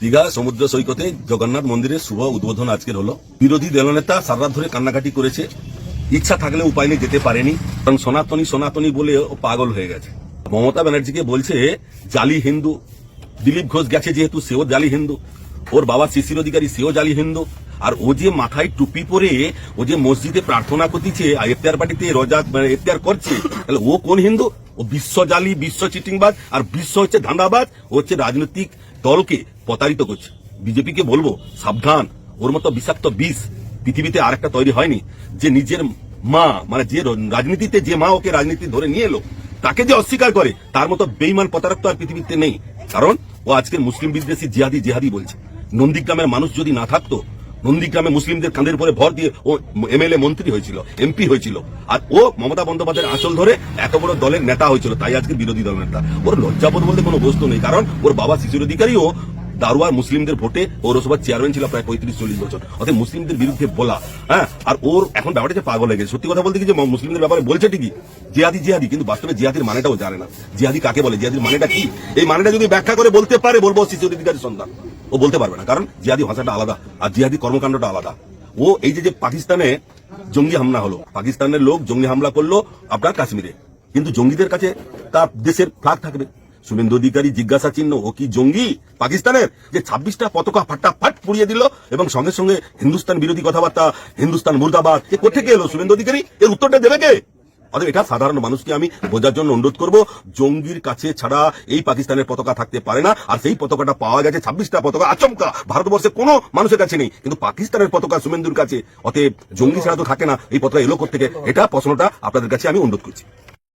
দীঘা সমুদ্র সৈকতে জগন্নাথ মন্দিরের শুভ উদ্বোধন আজকের হলো। বিরোধী দলনেতা সারা ধরে কান্নাকাটি করেছে। ইচ্ছা থাকলে উপায় নেই যেতে পারেনি। কারণ সনাতনী সনাতনী বলে পাগল হয়ে গেছে। মমতা ব্যানার্জিকে বলছে, জালি হিন্দু। দিলীপ ঘোষ গেছে যেহেতু, সেও জালি হিন্দু। ওর বাবা শিশির অধিকারী, সেও জালি হিন্দু। আর ও যে মাথায় টুপি পরে ও যে মসজিদে প্রার্থনা করতেছে, আর এফতিয়ার পার্টিতে রজা মানে এফতিয়ার করছে, তাহলে ও কোন হিন্দু? ও বিশ্ব জালি, বিশ্ব চিটিংবাজ, আর বিশ্ব হচ্ছে ধান্দাবাজ, ও হচ্ছে রাজনৈতিক দলকে প্রতারিত করছে। বিজেপিকে বলব, সাবধান, ওর মতো বিষাক্ত বিষ পৃথিবীতে আরেকটা তৈরি হয়নি। যে নিজের মা মানে যে রাজনীতিতে যে মা ওকে রাজনীতি ধরে নিয়ে এলো, তাকে যে অস্বীকার করে, তার মতো বেইমান প্রতারক তো আর পৃথিবীতে নেই। কারণ ও আজকের মুসলিম বিদ্বেষী জিহাদি জিহাদি বলছে। নন্দীগ্রামের মানুষ যদি না থাকতো, নন্দীগ্রামে মুসলিমদের কাঁধের উপরে ভর দিয়ে ও এমএলএ মন্ত্রী হয়েছিল, এমপি হয়েছিল। আর ও মমতা বন্দ্যোপাধ্যায়ের আঁচল ধরে এত বড় দলের নেতা হয়েছিল, তাই আজকে বিরোধী দল নেতা। ওর লজ্জাবোধ বলতে কোনো বস্তু নেই, কারণ ওর বাবা শিশুর অধিকারীও দারোয়ার মুসলিমদের ভোটে পৌরসভার চেয়ারম্যান ছিল প্রায় পঁয়ত্রিশ চল্লিশ বছর। অর্থাৎ মুসলিমদের বিরুদ্ধে বলা হ্যাঁ? আর ওর এখন ব্যাপারটা পাগল হয়ে গেছে। সত্যি কথা বলতে কি যে মুসলিমদের ব্যাপারে বলছে ঠিকই, জিহাদি জিহাদি, কিন্তু বাস্তবে জিহাদির মানেটাও জানে না। জিহাদি কাকে বলে? জিহাদির মানেটা কি? এই মানেটা যদি ব্যাখ্যা করে বলতে পারে, বলব শিশু অধিকারী সন্তান। ও বলতে পারবে না। কারণ জিহাদি ভাষাটা আলাদা আর জিহাদি কর্মকাণ্ডটা আলাদা। ও এই যে পাকিস্তানে জঙ্গি হামলা হলো, পাকিস্তানের লোক জঙ্গি হামলা করল আপনার কাশ্মীরে। কিন্তু জঙ্গিদের কাছে তার দেশের ফ্লাগ থাকবে। শুভেন্দু অধিকারী জিজ্ঞাসা চিহ্ন, ও কি জঙ্গি? পাকিস্তানের যে ছাব্বিশটা পতাকা ফাটাফাট পুড়িয়ে দিল এবং সঙ্গে সঙ্গে হিন্দুস্তান বিরোধী কথাবার্তা, হিন্দুস্তান মুর্দাবাদ কোথেকে এলো শুভেন্দু অধিকারী? এর উত্তরটা দেবে কে? অতএব এটা সাধারণ মানুষকে আমি বোঝার জন্য অনুরোধ করব, জঙ্গির কাছে ছাড়া এই পাকিস্তানের পতাকা থাকতে পারে না, আর সেই পতাকাটা পাওয়া গেছে, ছাব্বিশটা পতাকা, আচমকা! ভারতবর্ষে কোনো মানুষের কাছে নেই, কিন্তু পাকিস্তানের পতাকা সুমেন্দুর কাছে। অতএব জঙ্গি ছাড়া তো থাকে না, এই পতাকা এলো থেকে এটা প্রশ্নটা আপনাদের কাছে আমি অনুরোধ করছি।